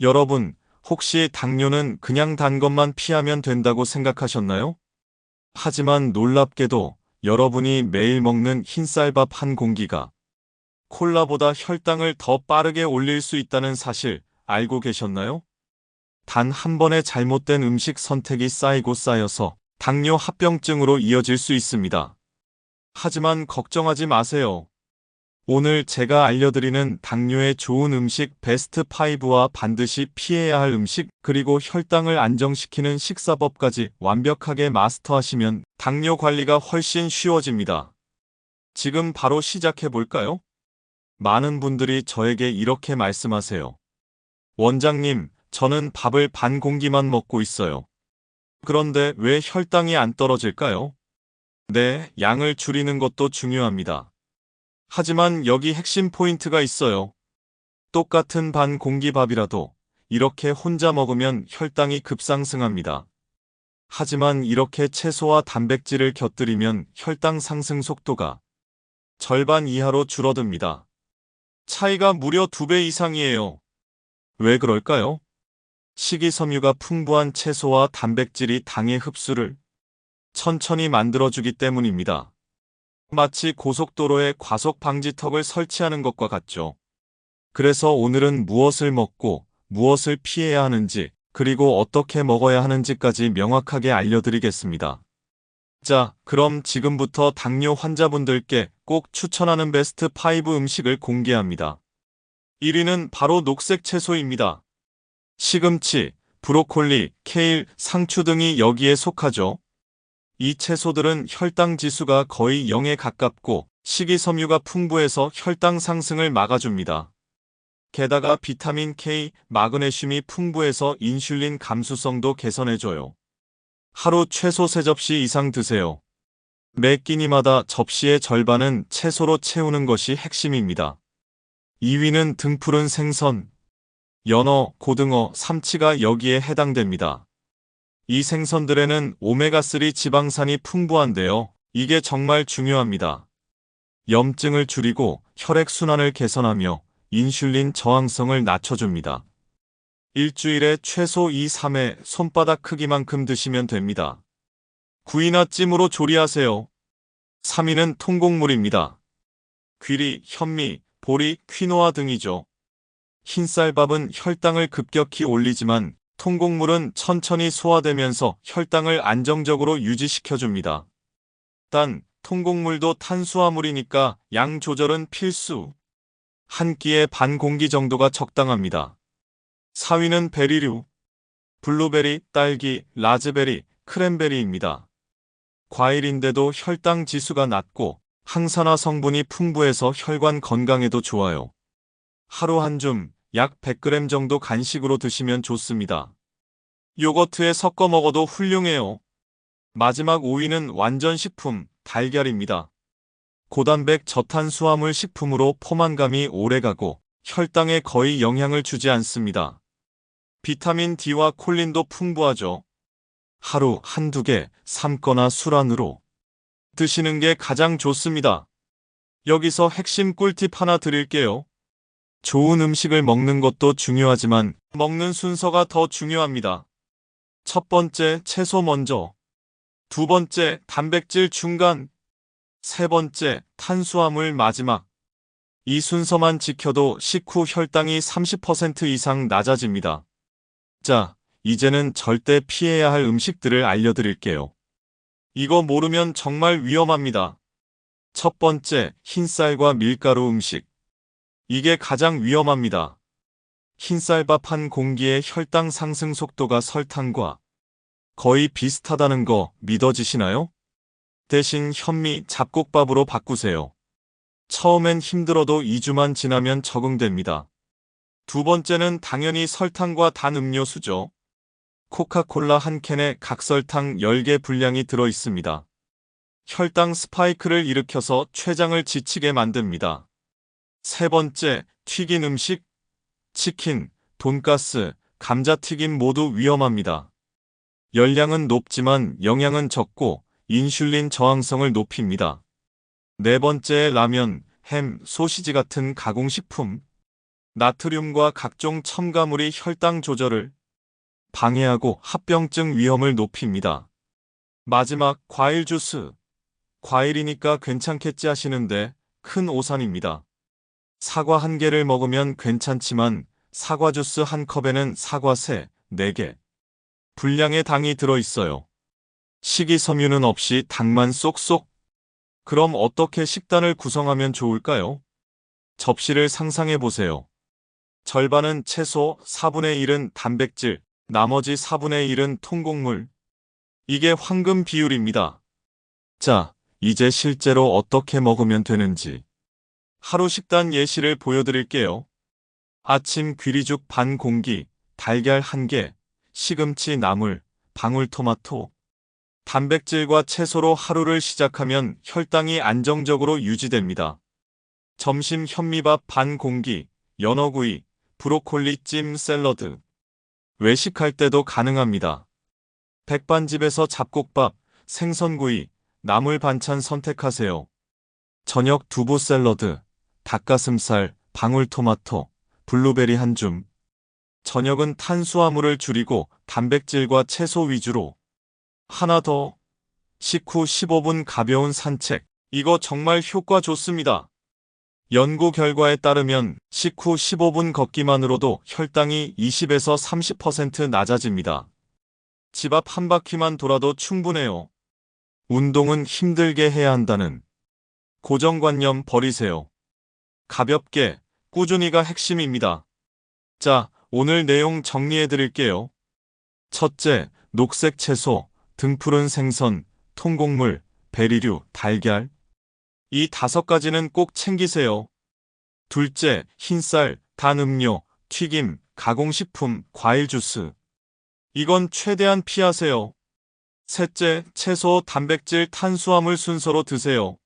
여러분, 혹시 당뇨는 그냥 단 것만 피하면 된다고 생각하셨나요? 하지만 놀랍게도 여러분이 매일 먹는 흰쌀밥 한 공기가 콜라보다 혈당을 더 빠르게 올릴 수 있다는 사실 알고 계셨나요? 단 한 번의 잘못된 음식 선택이 쌓이고 쌓여서 당뇨 합병증으로 이어질 수 있습니다. 하지만 걱정하지 마세요. 오늘 제가 알려드리는 당뇨에 좋은 음식 베스트 5와 반드시 피해야 할 음식 그리고 혈당을 안정시키는 식사법까지 완벽하게 마스터하시면 당뇨 관리가 훨씬 쉬워집니다. 지금 바로 시작해 볼까요? 많은 분들이 저에게 이렇게 말씀하세요. 원장님, 저는 밥을 반 공기만 먹고 있어요. 그런데 왜 혈당이 안 떨어질까요? 네, 양을 줄이는 것도 중요합니다. 하지만 여기 핵심 포인트가 있어요. 똑같은 반 공기 밥이라도 이렇게 혼자 먹으면 혈당이 급상승합니다. 하지만 이렇게 채소와 단백질을 곁들이면 혈당 상승 속도가 절반 이하로 줄어듭니다. 차이가 무려 두배 이상이에요. 왜 그럴까요? 식이섬유가 풍부한 채소와 단백질이 당의 흡수를 천천히 만들어주기 때문입니다. 마치 고속도로에 과속 방지턱을 설치하는 것과 같죠. 그래서 오늘은 무엇을 먹고 무엇을 피해야 하는지 그리고 어떻게 먹어야 하는지까지 명확하게 알려드리겠습니다. 자, 그럼 지금부터 당뇨 환자분들께 꼭 추천하는 베스트 5 음식을 공개합니다. 1위는 바로 녹색 채소입니다. 시금치, 브로콜리, 케일, 상추 등이 여기에 속하죠. 이 채소들은 혈당 지수가 거의 0에 가깝고 식이섬유가 풍부해서 혈당 상승을 막아줍니다. 게다가 비타민 K, 마그네슘이 풍부해서 인슐린 감수성도 개선해줘요. 하루 최소 3접시 이상 드세요. 매 끼니마다 접시의 절반은 채소로 채우는 것이 핵심입니다. 2위는 등푸른 생선, 연어, 고등어, 삼치가 여기에 해당됩니다. 이 생선들에는 오메가3 지방산이 풍부한데요. 이게 정말 중요합니다. 염증을 줄이고 혈액순환을 개선하며 인슐린 저항성을 낮춰줍니다. 일주일에 최소 2, 3회 손바닥 크기만큼 드시면 됩니다. 구이나 찜으로 조리하세요. 3위는 통곡물입니다. 귀리, 현미, 보리, 퀴노아 등이죠. 흰쌀밥은 혈당을 급격히 올리지만 통곡물은 천천히 소화되면서 혈당을 안정적으로 유지시켜줍니다. 단, 통곡물도 탄수화물이니까 양 조절은 필수. 한 끼에 반 공기 정도가 적당합니다. 4위는 베리류. 블루베리, 딸기, 라즈베리, 크랜베리입니다. 과일인데도 혈당 지수가 낮고 항산화 성분이 풍부해서 혈관 건강에도 좋아요. 하루 한 줌, 약 100g 정도 간식으로 드시면 좋습니다. 요거트에 섞어 먹어도 훌륭해요. 마지막 5위는 완전 식품, 달걀입니다. 고단백 저탄수화물 식품으로 포만감이 오래가고 혈당에 거의 영향을 주지 않습니다. 비타민 D와 콜린도 풍부하죠. 하루 한두 개 삶거나 술안으로 드시는 게 가장 좋습니다. 여기서 핵심 꿀팁 하나 드릴게요. 좋은 음식을 먹는 것도 중요하지만 먹는 순서가 더 중요합니다. 첫 번째 채소 먼저, 두 번째 단백질 중간, 세 번째 탄수화물 마지막. 이 순서만 지켜도 식후 혈당이 30% 이상 낮아집니다. 자, 이제는 절대 피해야 할 음식들을 알려드릴게요. 이거 모르면 정말 위험합니다. 첫 번째, 흰쌀과 밀가루 음식. 이게 가장 위험합니다. 흰쌀밥 한 공기의 혈당 상승 속도가 설탕과 거의 비슷하다는 거 믿어지시나요? 대신 현미 잡곡밥으로 바꾸세요. 처음엔 힘들어도 2주만 지나면 적응됩니다. 두 번째는 당연히 설탕과 단 음료수죠. 코카콜라 한 캔에 각설탕 10개 분량이 들어 있습니다. 혈당 스파이크를 일으켜서 췌장을 지치게 만듭니다. 세 번째, 튀긴 음식, 치킨, 돈가스, 감자튀김 모두 위험합니다. 열량은 높지만 영양은 적고 인슐린 저항성을 높입니다. 네 번째, 라면, 햄, 소시지 같은 가공식품. 나트륨과 각종 첨가물이 혈당 조절을 방해하고 합병증 위험을 높입니다. 마지막 과일 주스. 과일이니까 괜찮겠지 하시는데 큰 오산입니다. 사과 한 개를 먹으면 괜찮지만 사과 주스 한 컵에는 사과 3, 4개. 분량의 당이 들어있어요. 식이섬유는 없이 당만 쏙쏙. 그럼 어떻게 식단을 구성하면 좋을까요? 접시를 상상해 보세요. 절반은 채소, 4분의 1은 단백질, 나머지 4분의 1은 통곡물. 이게 황금 비율입니다. 자, 이제 실제로 어떻게 먹으면 되는지. 하루 식단 예시를 보여드릴게요. 아침 귀리죽 반 공기, 달걀 한 개, 시금치 나물, 방울토마토. 단백질과 채소로 하루를 시작하면 혈당이 안정적으로 유지됩니다. 점심 현미밥 반 공기, 연어구이, 브로콜리 찜 샐러드. 외식할 때도 가능합니다. 백반집에서 잡곡밥, 생선구이, 나물 반찬 선택하세요. 저녁 두부 샐러드, 닭가슴살, 방울토마토, 블루베리 한 줌. 저녁은 탄수화물을 줄이고 단백질과 채소 위주로. 하나 더. 식후 15분 가벼운 산책. 이거 정말 효과 좋습니다. 연구 결과에 따르면 식후 15분 걷기만으로도 혈당이 20에서 30% 낮아집니다. 집 앞 한 바퀴만 돌아도 충분해요. 운동은 힘들게 해야 한다는 고정관념 버리세요. 가볍게, 꾸준히가 핵심입니다. 자, 오늘 내용 정리해 드릴게요. 첫째, 녹색 채소, 등푸른 생선, 통곡물, 베리류, 달걀. 이 다섯 가지는 꼭 챙기세요. 둘째, 흰쌀, 단 음료, 튀김, 가공식품, 과일 주스. 이건 최대한 피하세요. 셋째, 채소, 단백질, 탄수화물 순서로 드세요.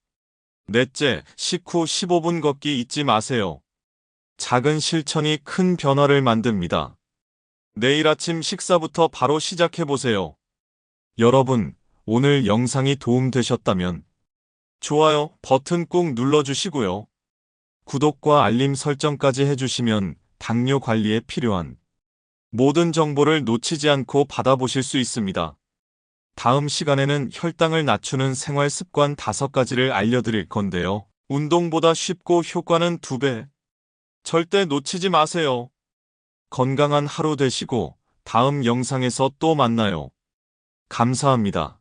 넷째, 식후 15분 걷기 잊지 마세요. 작은 실천이 큰 변화를 만듭니다. 내일 아침 식사부터 바로 시작해 보세요. 여러분, 오늘 영상이 도움되셨다면 좋아요 버튼 꾹 눌러주시고요. 구독과 알림 설정까지 해주시면 당뇨 관리에 필요한 모든 정보를 놓치지 않고 받아보실 수 있습니다. 다음 시간에는 혈당을 낮추는 생활 습관 5가지를 알려드릴 건데요. 운동보다 쉽고 효과는 2배. 절대 놓치지 마세요. 건강한 하루 되시고 다음 영상에서 또 만나요. 감사합니다.